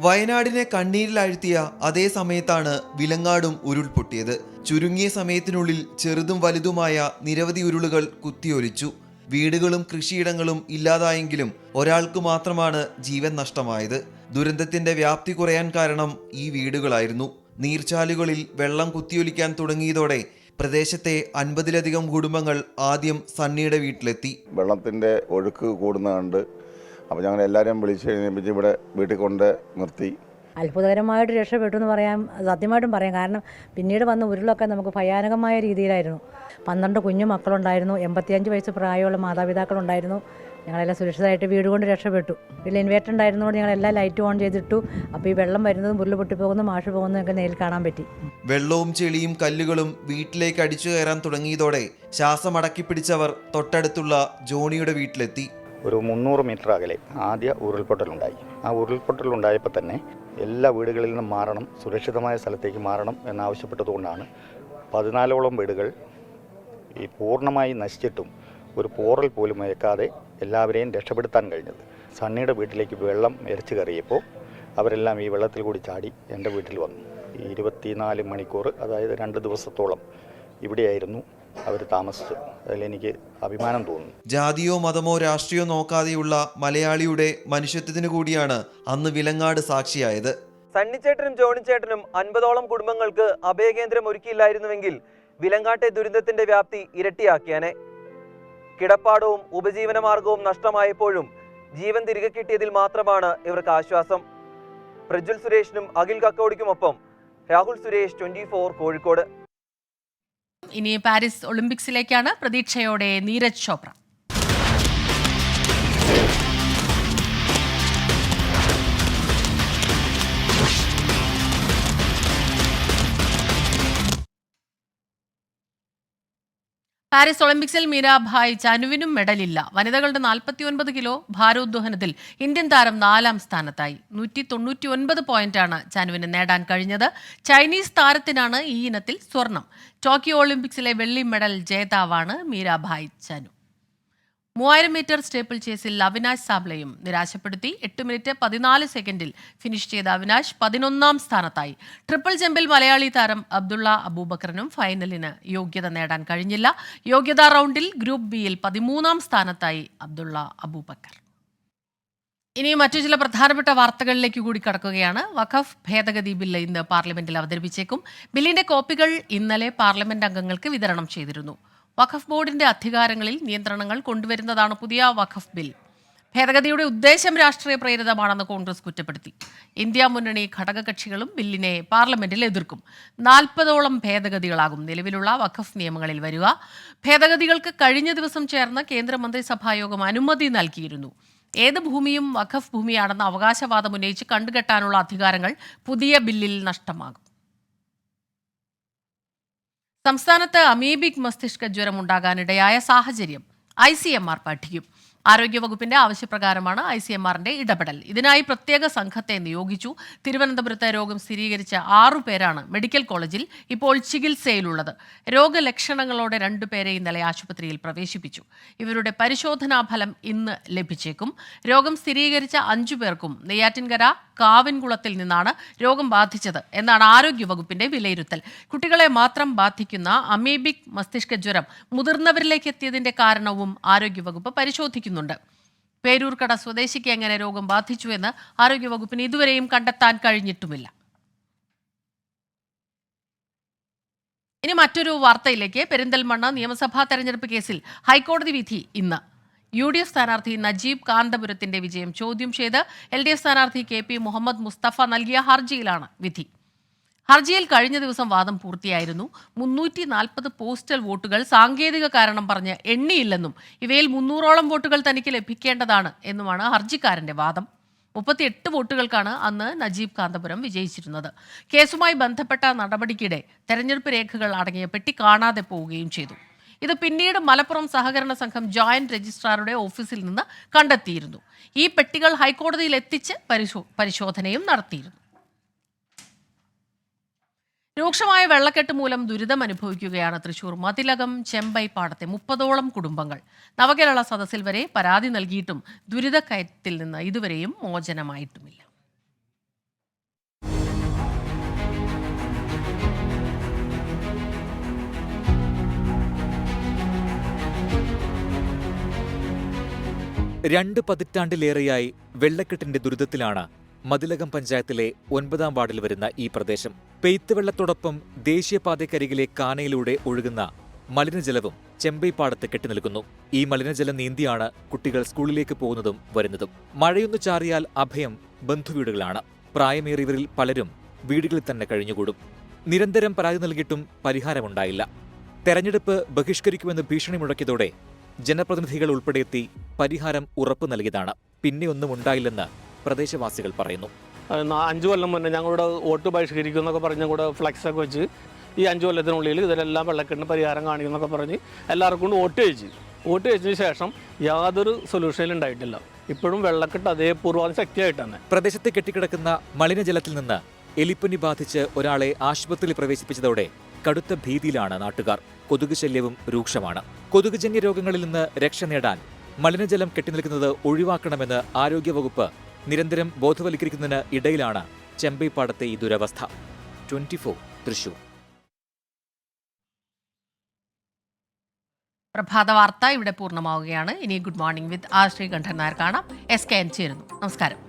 വയനാടിനെ കണ്ണീരിലാഴ്ത്തിയ അതേ സമയത്താണ് വിലങ്ങാടും ഉരുൾപൊട്ടിയത്. ചുരുങ്ങിയ സമയത്തിനുള്ളിൽ ചെറുതും വലുതുമായ നിരവധി ഉരുളുകൾ കുത്തിയൊലിച്ചു. വീടുകളും കൃഷിയിടങ്ങളും ഇല്ലാതായെങ്കിലും ഒരാൾക്ക് മാത്രമാണ് ജീവൻ നഷ്ടമായത്. ദുരന്തത്തിന്റെ വ്യാപ്തി കുറയാൻ കാരണം ഈ വീടുകളായിരുന്നു. നീർച്ചാലുകളിൽ വെള്ളം കുത്തിയൊലിക്കാൻ തുടങ്ങിയതോടെ പ്രദേശത്തെ അൻപതിലധികം കുടുംബങ്ങൾ ആദ്യം സണ്ണിയുടെ വീട്ടിലെത്തി. വെള്ളത്തിന്റെ ഒഴുക്ക് കൂടുന്ന കണ്ട് അപ്പോൾ ഞങ്ങൾ എല്ലാവരെയും വിളിച്ച് കഴിഞ്ഞപ്പോൾ ഇവിടെ വീട്ടിൽ കൊണ്ട് നിർത്തി. അത്ഭുതകരമായിട്ട് രക്ഷപ്പെട്ടു എന്ന് പറയാൻ സത്യമായിട്ടും പറയാം. കാരണം പിന്നീട് വന്ന ഉരുളൊക്കെ നമുക്ക് ഭയാനകമായ രീതിയിലായിരുന്നു. പന്ത്രണ്ട് കുഞ്ഞു മക്കളുണ്ടായിരുന്നു എൺപത്തിയഞ്ച് വയസ്സ് പ്രായമുള്ള മാതാപിതാക്കളുണ്ടായിരുന്നു. ഞങ്ങളെല്ലാം സുരക്ഷിതമായിട്ട് വീട് കൊണ്ട് രക്ഷപ്പെട്ടു. വീട്ടിൽ ഇൻവേർട്ടർ ഉണ്ടായിരുന്നതുകൊണ്ട് ഞങ്ങൾ എല്ലാ ലൈറ്റ് ഓൺ ചെയ്തിട്ടു. അപ്പോൾ ഈ വെള്ളം വരുന്നതും ഉരുൾ പൊട്ടിപ്പോകുന്നതും മാഷ് പോകുന്നതൊക്കെ നേരിൽ കാണാൻ പറ്റി. വെള്ളവും ചെളിയും കല്ലുകളും വീട്ടിലേക്ക് അടിച്ചു കയറാൻ തുടങ്ങിയതോടെ ശ്വാസം പിടിച്ചവർ തൊട്ടടുത്തുള്ള ജോണിയുടെ വീട്ടിലെത്തി. ഒരു മുന്നൂറ് മീറ്റർ അകലെ ആദ്യ ഉരുൾപൊട്ടലുണ്ടായി. ആ ഉരുൾപൊട്ടൽ ഉരുൾപൊട്ടലുണ്ടായപ്പോൾ തന്നെ എല്ലാ വീടുകളിൽ നിന്നും മാറണം സുരക്ഷിതമായ സ്ഥലത്തേക്ക് മാറണം എന്നാവശ്യപ്പെട്ടതുകൊണ്ടാണ് പതിനാലോളം വീടുകൾ ഈ പൂർണമായി നശിച്ചിട്ടും ഒരു പോറൽ പോലും ഏക്കാതെ എല്ലാവരെയും രക്ഷപ്പെടുത്താൻ കഴിഞ്ഞത്. സണ്ണിയുടെ വീട്ടിലേക്ക് വെള്ളം എരച്ചു കയറിയപ്പോൾ അവരെല്ലാം ഈ വെള്ളത്തിൽ കൂടി ചാടി എന്റെ വീട്ടിൽ വന്നു. ഇരുപത്തിനാല് മണിക്കൂർ അതായത് രണ്ട് ദിവസത്തോളം ഇവിടെയായിരുന്നു അവർ താമസിച്ചു. അതിലെനിക്ക് അഭിമാനം തോന്നുന്നു. ജാതിയോ മതമോ രാഷ്ട്രീയോ നോക്കാതെയുള്ള മലയാളിയുടെ മനുഷ്യത്വത്തിന് കൂടിയാണ് അന്ന് വിലങ്ങാട് സാക്ഷിയായത്. സണ്ണിച്ചേട്ടനും ജോണിച്ചേട്ടനും അൻപതോളം കുടുംബങ്ങൾക്ക് അഭയകേന്ദ്രം ഒരുക്കിയില്ലായിരുന്നുവെങ്കിൽ വിലങ്ങാട്ടെ ദുരന്തത്തിന്റെ വ്യാപ്തി ഇരട്ടിയാക്കിയാനെ. കിടപ്പാടവും ഉപജീവനമാർഗവും നഷ്ടമായപ്പോഴും ജീവൻ തിരികെ കിട്ടിയതിൽ മാത്രമാണ് ഇവർക്ക് ആശ്വാസം. പ്രജ്വൽ സുരേഷിനും അഖിൽ കക്കോടിക്കുമൊപ്പം രാഹുൽ സുരേഷ് ട്വന്റി കോഴിക്കോട്. ഇനി പാരീസ് ഒളിമ്പിക്സിലേക്കാണ് പ്രതീക്ഷയോടെ നീരജ് ചോപ്ര. പാരീസ് ഒളിമ്പിക്സിൽ മീരാഭായ് ചനുവിനും മെഡലില്ല. വനിതകളുടെ നാൽപ്പത്തിയൊൻപത് കിലോ ഭാരോദ്വഹനത്തിൽ ഇന്ത്യൻ താരം നാലാം സ്ഥാനത്തായി. നൂറ്റി തൊണ്ണൂറ്റി ഒൻപത് പോയിന്റാണ് ചനുവിന് നേടാൻ കഴിഞ്ഞത്. ചൈനീസ് താരത്തിനാണ് ഈ ഇനത്തിൽ സ്വർണം. ടോക്കിയോ ഒളിമ്പിക്സിലെ വെള്ളി മെഡൽ ജേതാവാണ് മീരാഭായ് ചനു മൂവായിരം മീറ്റർ സ്റ്റേപ്പിൾ ചേസിൽ അവിനാശ് സാബ്ലയും നിരാശപ്പെടുത്തി എട്ട് മിനിറ്റ് പതിനാല് സെക്കൻഡിൽ ഫിനിഷ് ചെയ്ത അവിനാശ് പതിനൊന്നാം സ്ഥാനത്തായി. ട്രിപ്പിൾ ജമ്പിൽ മലയാളി താരം അബ്ദുള്ള അബൂബക്കറിനും ഫൈനലിന് യോഗ്യത നേടാൻ കഴിഞ്ഞില്ല. യോഗ്യതാ റൗണ്ടിൽ ഗ്രൂപ്പ് ബിയിൽ പതിമൂന്നാം സ്ഥാനത്തായി അബ്ദുള്ള അബൂബക്കർ. ഇനി മറ്റു ചില പ്രധാനപ്പെട്ട വാർത്തകളിലേക്ക് കൂടി കടക്കുകയാണ്. വഖഫ് ഭേദഗതി ബില്ല് ഇന്ന് പാർലമെന്റിൽ അവതരിപ്പിച്ചേക്കും. ബില്ലിന്റെ കോപ്പികൾ ഇന്നലെ പാർലമെന്റ് അംഗങ്ങൾക്ക് വിതരണം ചെയ്തിരുന്നു. വഖഫ് ബോർഡിന്റെ അധികാരങ്ങളിൽ നിയന്ത്രണങ്ങൾ കൊണ്ടുവരുന്നതാണ് പുതിയ വഖഫ് ബിൽ. ഭേദഗതിയുടെ ഉദ്ദേശം രാഷ്ട്രീയ പ്രേരിതമാണെന്ന് കോൺഗ്രസ് കുറ്റപ്പെടുത്തി. ഇന്ത്യ മുന്നണി ഘടകകക്ഷികളും ബില്ലിനെ പാർലമെന്റിൽ എതിർക്കും. നാൽപ്പതോളം ഭേദഗതികളാകും നിലവിലുള്ള വഖഫ് നിയമങ്ങളിൽ വരിക. ഭേദഗതികൾക്ക് കഴിഞ്ഞ ദിവസം ചേർന്ന കേന്ദ്രമന്ത്രിസഭായോഗം അനുമതി നൽകിയിരുന്നു. ഏത് ഭൂമിയും വഖഫ് ഭൂമിയാണെന്ന അവകാശവാദം ഉന്നയിച്ച് കണ്ടുകെട്ടാനുള്ള അധികാരങ്ങൾ പുതിയ ബില്ലിൽ നഷ്ടമാകും. സംസ്ഥാനത്ത് അമീബിക് മസ്തിഷ്ക ജ്വരം ഉണ്ടാകാനിടയായ സാഹചര്യം ഐ സി എം ആർ പഠിക്കും ആരോഗ്യവകുപ്പിന്റെ ആവശ്യപ്രകാരമാണ് ഐ സി എം ആറിന്റെ ഇടപെടൽ. ഇതിനായി പ്രത്യേക സംഘത്തെ നിയോഗിച്ചു. തിരുവനന്തപുരത്ത് രോഗം സ്ഥിരീകരിച്ച ആറു പേരാണ് മെഡിക്കൽ കോളേജിൽ ഇപ്പോൾ ചികിത്സയിലുള്ളത്. രോഗലക്ഷണങ്ങളോടെ രണ്ടുപേരെ ഇന്നലെ ആശുപത്രിയിൽ പ്രവേശിപ്പിച്ചു. ഇവരുടെ പരിശോധനാ ഫലം ഇന്ന് ലഭിച്ചേക്കും. രോഗം സ്ഥിരീകരിച്ച അഞ്ചു പേർക്കും നെയ്യാറ്റിൻകര കാവിൻകുളത്തിൽ നിന്നാണ് രോഗം ബാധിച്ചത് എന്നാണ് ആരോഗ്യവകുപ്പിന്റെ വിലയിരുത്തൽ. കുട്ടികളെ മാത്രം ബാധിക്കുന്ന അമീബിക് മസ്തിഷ്ക ജ്വരം മുതിർന്നവരിലേക്ക് എത്തിയതിന്റെ കാരണവും ആരോഗ്യവകുപ്പ് പരിശോധിക്കുന്നുണ്ട് പേരൂർക്കട സ്വദേശിക്ക് എങ്ങനെ രോഗം ബാധിച്ചുവെന്ന് ആരോഗ്യവകുപ്പിന് ഇതുവരെയും കണ്ടെത്താൻ കഴിഞ്ഞിട്ടുമില്ല. ഇനി മറ്റൊരു വാർത്തയിലേക്ക് പെരിന്തൽമണ്ണ നിയമസഭാ തെരഞ്ഞെടുപ്പ് കേസിൽ ഹൈക്കോടതി വിധി ഇന്ന്. യു ഡി എഫ് സ്ഥാനാർത്ഥി നജീബ് കാന്തപുരത്തിന്റെ വിജയം ചോദ്യം ചെയ്ത് എൽ ഡി എഫ് സ്ഥാനാർത്ഥി കെ പി മുഹമ്മദ് മുസ്തഫ നൽകിയ ഹർജിയിലാണ് വിധി. ഹർജിയിൽ കഴിഞ്ഞ ദിവസം വാദം പൂർത്തിയായിരുന്നു. മുന്നൂറ്റി നാൽപ്പത് പോസ്റ്റൽ വോട്ടുകൾ സാങ്കേതിക കാരണം പറഞ്ഞ് എണ്ണിയില്ലെന്നും ഇവയിൽ മുന്നൂറോളം വോട്ടുകൾ തനിക്ക് ലഭിക്കേണ്ടതാണ് എന്നുമാണ് ഹർജിക്കാരന്റെ വാദം. മുപ്പത്തിയെട്ട് വോട്ടുകൾക്കാണ് അന്ന് നജീബ് കാന്തപുരം വിജയിച്ചിരുന്നത്. കേസുമായി ബന്ധപ്പെട്ട നടപടിക്കിടെ തെരഞ്ഞെടുപ്പ് രേഖകൾ അടങ്ങിയ പെട്ടി കാണാതെ പോവുകയും ചെയ്തു. ഇത് പിന്നീട് മലപ്പുറം സഹകരണ സംഘം ജോയിന്റ് രജിസ്ട്രാറുടെ ഓഫീസിൽ നിന്ന് കണ്ടെത്തിയിരുന്നു. ഈ പെട്ടികൾ ഹൈക്കോടതിയിൽ എത്തിച്ച് പരിശോ പരിശോധനയും നടത്തിയിരുന്നു. രൂക്ഷമായ വെള്ളക്കെട്ട് മൂലം ദുരിതം അനുഭവിക്കുകയാണ് തൃശൂർ. മതിലകം ചെമ്പൈ പാടത്തെ മുപ്പതോളം കുടുംബങ്ങൾ. നവകേരള സദസ്സിൽ വരെ പരാതി നൽകിയിട്ടും ദുരിതക്കയത്തിൽ നിന്ന് ഇതുവരെയും മോചനമായിട്ടുമില്ല. രണ്ട് പതിറ്റാണ്ടിലേറെയായി വെള്ളക്കെട്ടിന്റെ ദുരിതത്തിലാണ് മതിലകം പഞ്ചായത്തിലെ ഒൻപതാം വാർഡിൽ വരുന്ന ഈ പ്രദേശം. പെയ്ത്തുവെള്ളത്തോടൊപ്പം ദേശീയപാതയ്ക്കരികിലെ കാനയിലൂടെ ഒഴുകുന്ന മലിനജലവും ചെമ്പൈപ്പാടത്ത് കെട്ടിനിൽക്കുന്നു. ഈ മലിനജലം നീന്തിയാണ് കുട്ടികൾ സ്കൂളിലേക്ക് പോകുന്നതും വരുന്നതും. മഴയൊന്നു ചാറിയാൽ അഭയം ബന്ധുവീടുകളാണ്. പ്രായമേറിയവരിൽ പലരും വീടുകളിൽ തന്നെ കഴിഞ്ഞുകൂടും. നിരന്തരം പരാതി നൽകിയിട്ടും പരിഹാരമുണ്ടായില്ല. തെരഞ്ഞെടുപ്പ് ബഹിഷ്കരിക്കുമെന്ന് ഭീഷണി മുഴക്കിയതോടെ ജനപ്രതിനിധികൾ ഉൾപ്പെടെ എത്തി പരിഹാരം ഉറപ്പു നൽകിയതാണ്. പിന്നെയൊന്നും ഉണ്ടായില്ലെന്ന് പ്രദേശവാസികൾ പറയുന്നു. അഞ്ചു കൊല്ലം മുന്നേ ഞങ്ങളുടെ വോട്ട് ബഹിഷ്കരിക്കും എന്നൊക്കെ പറഞ്ഞ് കൂടെ ഫ്ലക്സൊക്കെ വെച്ച് ഈ അഞ്ച് കൊല്ലത്തിനുള്ളിൽ ഇതിലെല്ലാം വെള്ളക്കെട്ടിന് പരിഹാരം കാണിക്കും എന്നൊക്കെ പറഞ്ഞ് എല്ലാവർക്കും കൊണ്ട് വോട്ട് ചെയ്യിച്ചു വോട്ട് ചെയ്തതിന് ശേഷം യാതൊരു സൊല്യൂഷനും ഉണ്ടായിട്ടില്ല. ഇപ്പോഴും വെള്ളക്കെട്ട് അതേ പൂർവം ശക്തിയായിട്ട് തന്നെ പ്രദേശത്ത് കെട്ടിക്കിടക്കുന്ന മലിനജലത്തിൽ നിന്ന് എലിപ്പനി ബാധിച്ച് ഒരാളെ ആശുപത്രിയിൽ പ്രവേശിപ്പിച്ചതോടെ കടുത്ത ഭീതിയിലാണ് നാട്ടുകാർ. കൊതുക് ശല്യവും രൂക്ഷമാണ്. കൊതുകുജന്യ രോഗങ്ങളിൽ നിന്ന് രക്ഷ നേടാൻ മലിനജലം കെട്ടിനിൽക്കുന്നത് ഒഴിവാക്കണമെന്ന് ആരോഗ്യവകുപ്പ് നിരന്തരം ബോധവൽക്കരിക്കുന്നതിന് ഇടയിലാണ് ചെമ്പൈപ്പാടത്തെ ഈ ദുരവസ്ഥ. Twenty four Thrissur. പ്രഭാത വാർത്ത ഇവിടെ പൂർണമാവുകയാണ്. ഇനി good morning with R Sreekandan Nair കാണാം. എസ് കെ എൻ ചേരുന്നു. നമസ്കാരം.